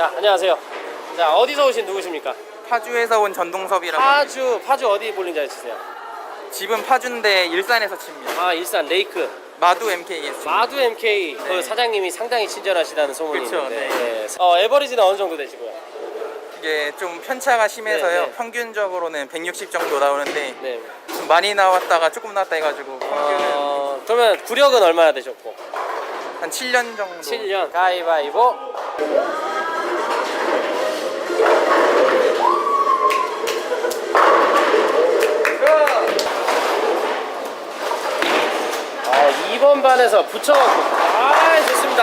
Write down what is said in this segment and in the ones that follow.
자, 안녕하세요. 자, 어디서 오신 누구십니까? 파주에서 온 전동섭이라고 파주, 파주 어디 볼링장 치세요? 집은 파주인데 일산에서 칩니다 아, 일산 레이크. 마두 MKS 마두 MK. 그 네. 사장님이 상당히 친절하시다는 소문이 그쵸, 있는데. 네. 네. 어, 에버리지는 어느 정도 되시고요? 이게 좀 편차가 심해서요 네, 네. 평균적으로는 160 정도 나오는데 네. 좀 많이 나왔다가 조금 나왔다 해가지고 평균은 어, 그러면 구력은 얼마나 되셨고? 한 7년 정도 7년. 가위바위보. 아, 2번 반에서 붙여갖고. 아, 좋습니다.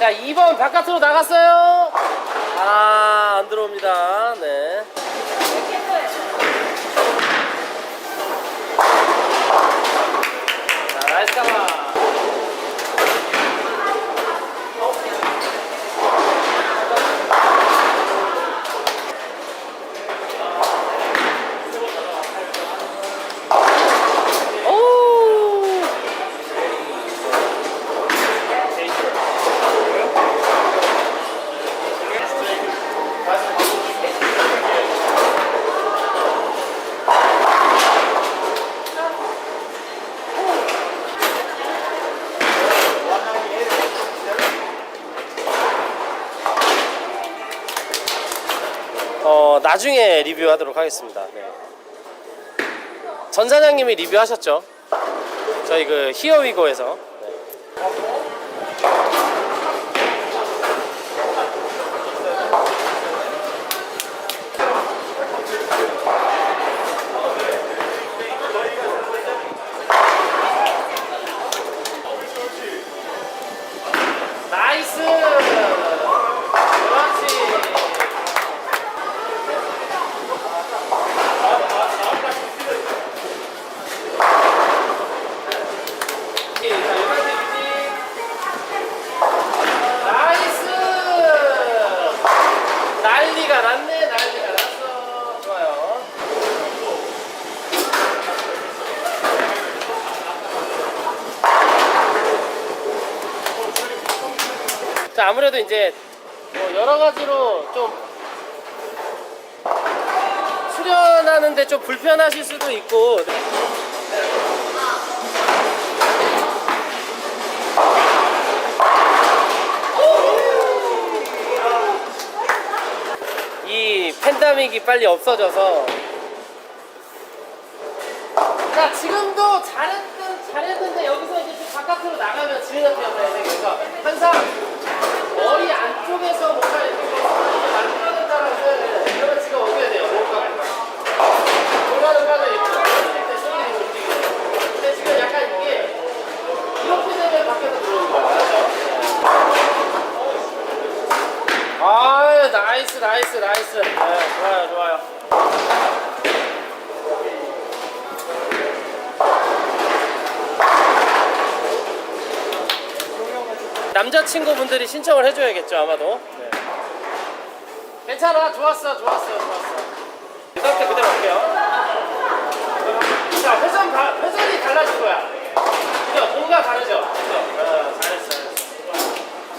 자, 2번 바깥으로 나갔어요. 아, 안 들어옵니다. 네. 자, 나이스 카마. 오! 어, 나중에 리뷰하도록 하겠습니다. 네. 전 사장님이 리뷰하셨죠? 저희 그 히어위고에서. 네. 나이스! 그렇지! 오케이, 자, 요만 대기지. 나이스! 난리가 났네, 난리가 났어. 좋아요. 자, 아무래도 이제 뭐 여러 가지로 좀 수련하는데 좀 불편하실 수도 있고 이 팬데믹이 빨리 없어져서. 자 지금도 잘했든 잘했는데 여기서 이제 좀 바깥으로 나가면 지는 뛰어야 돼 그래서 항상 머리 안쪽에서 뭔가 이렇게 뭐 만들어낸다라는 그러면 지금 어떻게 돼요? 뭔가 돌아가는 가는 있고 이때 손이 움직이고 근데 지금 약간 이게 이렇게 되면 밖에서 들어오는 거야 맞죠? 아유 나이스 나이스. 네, 좋아요 좋아요. 남자친구분들이 신청을 해줘야겠죠 아마도. 네. 괜찮아 좋았어 좋았어 좋았어. 이 상태 그대로 할게요. 자 회전이 달라질 거야 그죠 뭔가 다르죠 그죠 어, 잘했어 잘했어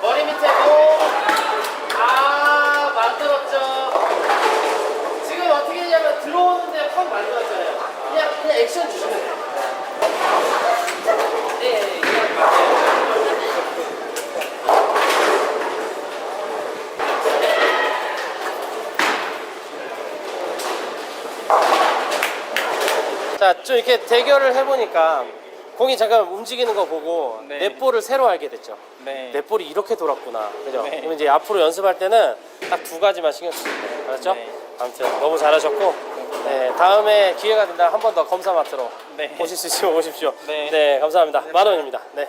머리 밑에고 아 만들었죠 지금 어떻게 했냐면 들어오는데 확 만들었잖아요 그냥 그냥 액션 주시면 돼요 네 그냥 맞아요 자 좀 이렇게 대결을 해보니까 공이 잠깐 움직이는 거 보고 네. 넷볼을 새로 알게 됐죠 네. 넷볼이 이렇게 돌았구나. 그죠? 네. 그럼 이제 앞으로 연습할 때는 딱 두 가지만 신경 쓰면. 알았죠? 네. 아무튼 너무 잘하셨고, 네, 다음에 기회가 된다면 한 번 더 검사 맡으러 네. 오실 수 있으면 오십시오. 네. 네, 감사합니다. 만 원입니다. 네.